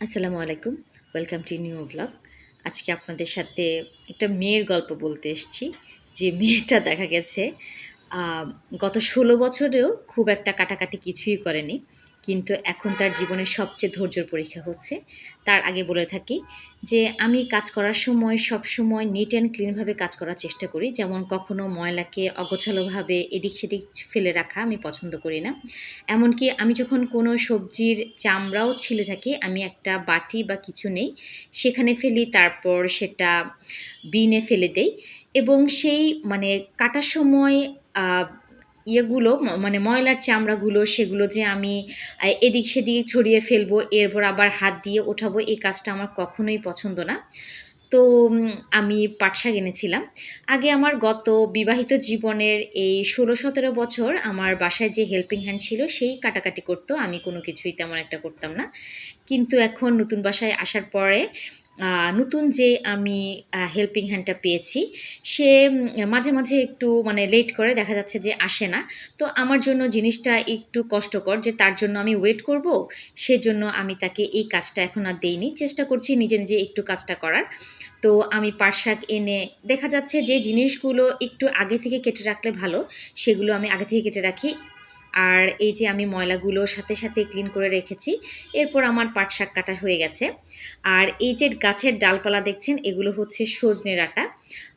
আসসালামু আলাইকুম। Welcome to new blog আজকে আপনাদের সাথে একটা মেয়ের গল্প বলতে এসেছি। যে মেয়েটা দেখা গেছে গত ষোলো বছরেও খুব একটা কাটাকাটি কিছুই করেনি। কিন্তু এখন তার জীবনের সবচেয়ে ধৈর্যর পরীক্ষা হচ্ছে। তার আগে বলে থাকি যে, আমি কাজ করার সময় সব সময় নিট অ্যান্ড ক্লিনভাবে কাজ করার চেষ্টা করি। যেমন কখনো ময়লাকে অগোছালোভাবে এদিক সেদিক ফেলে রাখা আমি পছন্দ করি না। এমনকি আমি যখন কোনো সবজির চামড়াও ছিলে থাকি, আমি একটা বাটি বা কিছু নেই, সেখানে ফেলি, তারপর সেটা বিনে ফেলে দেই। এবং সেই মানে কাটার সময় ইয়েগুলো মানে ময়লার চামড়াগুলো, সেগুলো যে আমি এদিক সেদিক ছড়িয়ে ফেলব, এরপর আবার হাত দিয়ে ওঠাবো, এই কাজটা আমার কখনোই পছন্দ না। তো আমি পাট শাক এনেছিলাম। আগে আমার গত বিবাহিত জীবনের এই ষোলো সতেরো বছর আমার বাসায় যে হেল্পিং হ্যান্ড ছিল, সেই কাটাকাটি করতো, আমি কোনো কিছুই তেমন একটা করতাম না। কিন্তু এখন নতুন বাসায় আসার পরে নতুন যে আমি হেল্পিং হ্যান্ডটা পেয়েছি, সে মাঝে মাঝে একটু মানে লেট করে, দেখা যাচ্ছে যে আসে না। তো আমার জন্য জিনিসটা একটু কষ্টকর যে তার জন্য আমি ওয়েট করব, সেজন্য আমি তাকে এই কাজটা এখন আর দেইনি। চেষ্টা করছি নিজে নিজে একটু কাজটা করার। তো আমি পাট শাক এনে, দেখা যাচ্ছে যে জিনিসগুলো একটু আগে থেকে কেটে রাখলে ভালো, সেগুলো আমি আগে থেকে কেটে রাখি। আর এই যে আমি ময়লাগুলো সাথে সাথে ক্লিন করে রেখেছি, এরপর আমার পাট শাক কাটা হয়ে গেছে। আর এই যে গাছের ডালপালা দেখছেন, এগুলো হচ্ছে সজনে ডাঁটা।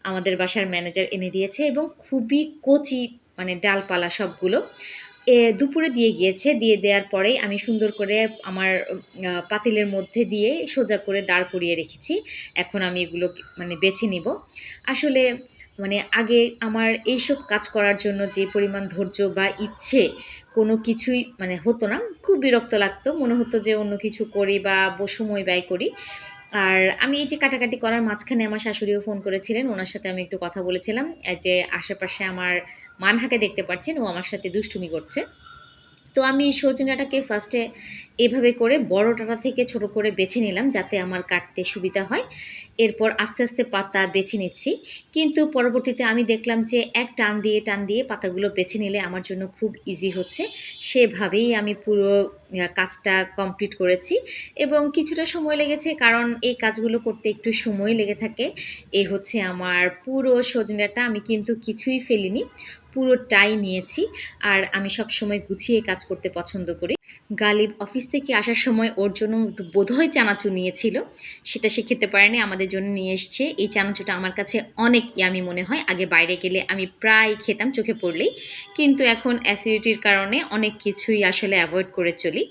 আমাদের বাসার ম্যানেজার এনে দিয়েছে এবং খুবই কচি মানে ডালপালা সবগুলো। এ, দুপুরে দিয়ে গিয়েছে, দিয়ে দেওয়ার পরেই আমি সুন্দর করে আমার পাতিলের মধ্যে দিয়ে সোজা করে দাঁড় করিয়ে রেখেছি। এখন আমি এগুলো মানে বেছে নিব। আসলে মানে আগে আমার এইসব কাজ করার জন্য যে পরিমাণ ধৈর্য বা ইচ্ছে কোনো কিছুই মানে হতো না। খুব বিরক্ত লাগতো। মনে হতো যে অন্য কিছু করি বা সময় ব্যয় করি। আর আমি এই যে কাটাকাটি করার মাঝখানে আমার শাশুড়িও ফোন করেছিলেন। ওনার সাথে আমি একটু কথা বলেছিলাম। যে আশেপাশে আমার মানহাকে দেখতে পাচ্ছেন। ও আমার সাথে দুষ্টুমি করছে। তো আমি সজনাটাকে ফার্স্টে এভাবে করে বড় ডাঁটা থেকে ছোট করে বেছে নিলাম যাতে আমার কাটতে সুবিধা হয়। এরপর আস্তে আস্তে পাতা বেছে নিচ্ছি। কিন্তু পরবর্তীতে আমি দেখলাম যে এক টান দিয়ে টান দিয়ে পাতাগুলো বেছে নিলে আমার জন্য খুব ইজি হচ্ছে। সেভাবেই আমি পুরো কাজটা কমপ্লিট করেছি এবং কিছুটা সময় লেগেছে কারণ এই কাজগুলো করতে একটু সময় লেগে থাকে। এই হচ্ছে আমার পুরো সজনাটা আমি কিন্তু কিছুই ফেলিনি। পুরোটাই নিয়েছি আর আমি সব সময় গুছিয়ে কাজ করতে পছন্দ করি। গালিব অফিস থেকে আসার সময় ওর জন্য বোধহয় চানাচুর নিয়েছিল, সেটা সে খেতে পারেনি, আমাদের জন্য নিয়ে এসছে। এই চানাচুরটা আমার কাছে অনেক ইয়ামি মনে হয়, আগে বাইরে গেলে আমি প্রায় খেতাম চোখে পড়লেই। কিন্তু এখন অ্যাসিডিটির কারণে অনেক কিছুই আসলে অ্যাভয়েড করে চলি।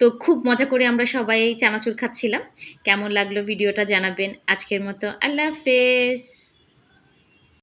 তো খুব মজা করে আমরা সবাই চানাচুর খাচ্ছিলাম। কেমন লাগল ভিডিওটা জানাবেন। আজকের মতো আল্লাহ হাফেজ।